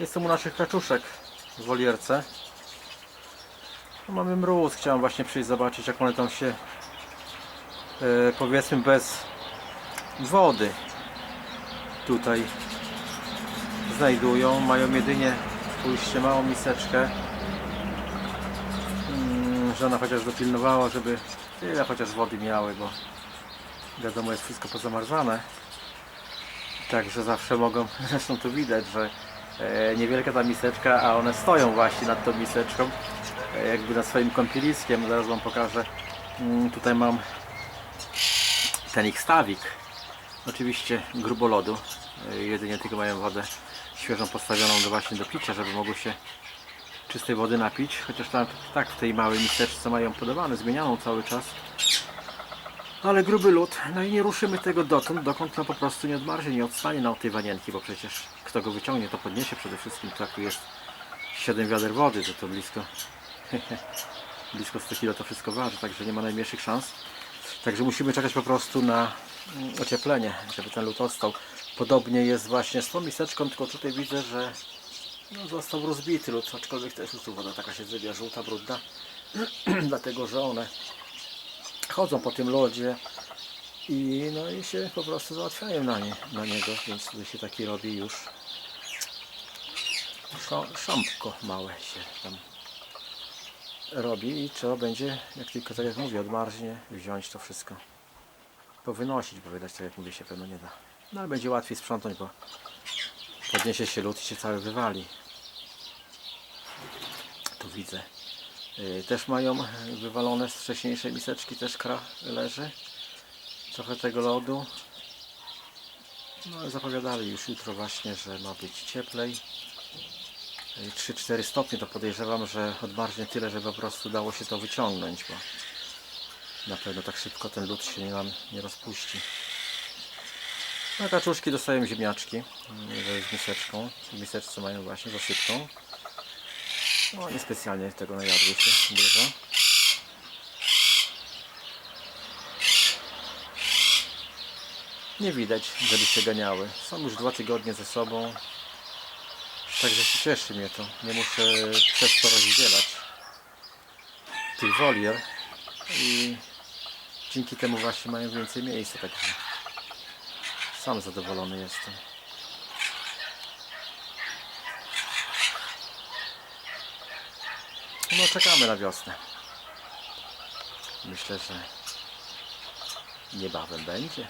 Jestem u naszych kaczuszek w wolierce. No, mamy mróz, chciałem właśnie przyjść zobaczyć jak one tam się e, powiedzmy bez wody tutaj znajdują. Mają jedynie, spójrzcie, małą miseczkę. Mm, Żona chociaż dopilnowała, żeby tyle chociaż wody miały, bo wiadomo jest wszystko pozamarzane. Także zawsze mogą, zresztą tu widać, że niewielka ta miseczka, a one stoją właśnie nad tą miseczką, e, jakby nad swoim kąpieliskiem. Zaraz Wam pokażę. Mm, tutaj mam ten ich stawik. Oczywiście grubolodu. E, jedynie tylko mają wodę świeżą postawioną do właśnie do picia, żeby mogły się czystej wody napić. Chociaż tam tak w tej małej miseczce mają podawane, zmienianą cały czas. Ale gruby lód, no i nie ruszymy tego dotąd, dokąd no po prostu nie odmarznie, nie odstanie nam tej wanienki, bo przecież kto go wyciągnie, to podniesie przede wszystkim, tak tu jest 7 wiader wody, to to blisko blisko 100 kg to wszystko waży, także nie ma najmniejszych szans. Także musimy czekać po prostu na mm, ocieplenie, żeby ten lód odstał. Podobnie jest właśnie z tą miseczką, tylko tutaj widzę, że no, został rozbity lód, aczkolwiek też już tu woda taka się zrywia, żółta, brudna, dlatego że one chodzą po tym lodzie i no i się po prostu załatwiają na, nie, na niego, więc tutaj się taki robi już szą- sząbko małe się tam robi i trzeba będzie, jak tylko tak jak mówię, odmarznie, wziąć to wszystko powynosić, bo wydać tak jak mówię się pewno nie da. No ale będzie łatwiej sprzątnąć, bo podniesie się lód i się cały wywali. Tu widzę. Yy, Też mają wywalone z wcześniejszej miseczki, też kra leży. Trochę tego lodu. No zapowiadali już jutro właśnie, że ma być cieplej. Yy, 3-4 stopnie to podejrzewam, że odmarznie tyle, że po prostu dało się to wyciągnąć, bo na pewno tak szybko ten lód się nie, nam nie rozpuści. Na kaczuszki dostają ziemniaczki yy, z miseczką. W miseczce mają właśnie zasypką. No niespecjalnie tego najadły się dużo. Nie widać, żeby się ganiały. Są już dwa tygodnie ze sobą. Także się cieszy mnie to. Nie muszę przez to rozdzielać tych wolier. I dzięki temu właśnie mają więcej miejsca. Także sam zadowolony jestem. No czekamy na wiosnę. Myślę, że niebawem będzie.